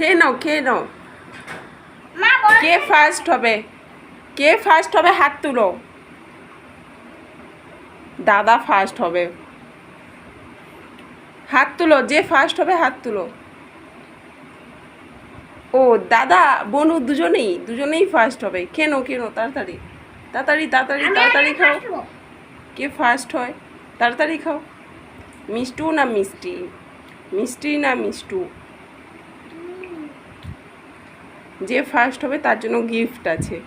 খেয়ে নাও খেয়ে নাও। কে ফার্স্ট হবে? কে ফার্স্ট হবে? হাত তুলো। দাদা ফার্স্ট হবে। হাত তুলো যে ফার্স্ট হবে হাত তুলো। ও দাদা বনু দুজনেই দুজনেই ফার্স্ট হবে। কেন কেন তাড়াতাড়ি। তাড়াতাড়ি তাড়াতাড়ি তাড়াতাড়ি খাও। কে ফার্স্ট হয়? তাড়াতাড়ি খাও। মিষ্টু না মিষ্টি? মিষ্টি না মিষ্টু? যে ফার্স্ট হবে তার জন্য গিফট আছে।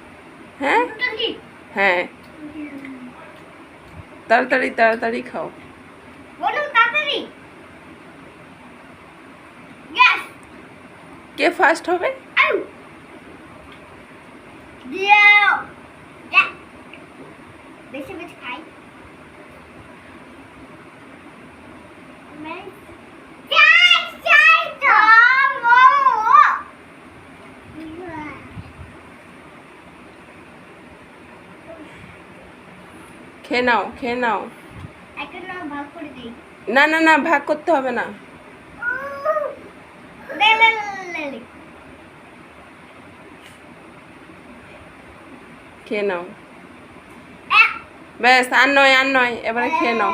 হ্যাঁ? হ্যাঁ। তাড়াতাড়ি তাড়াতাড়ি খাও। কে ফার্স্ট হবে? বেশি বেশি খাই। খেয়ে নাও খেয়ে নাও। না না না ভাগ করতে হবে না। খেয়ে নাও। ব্যাস আর নয় আর নয় এবারে খেয়ে নাও।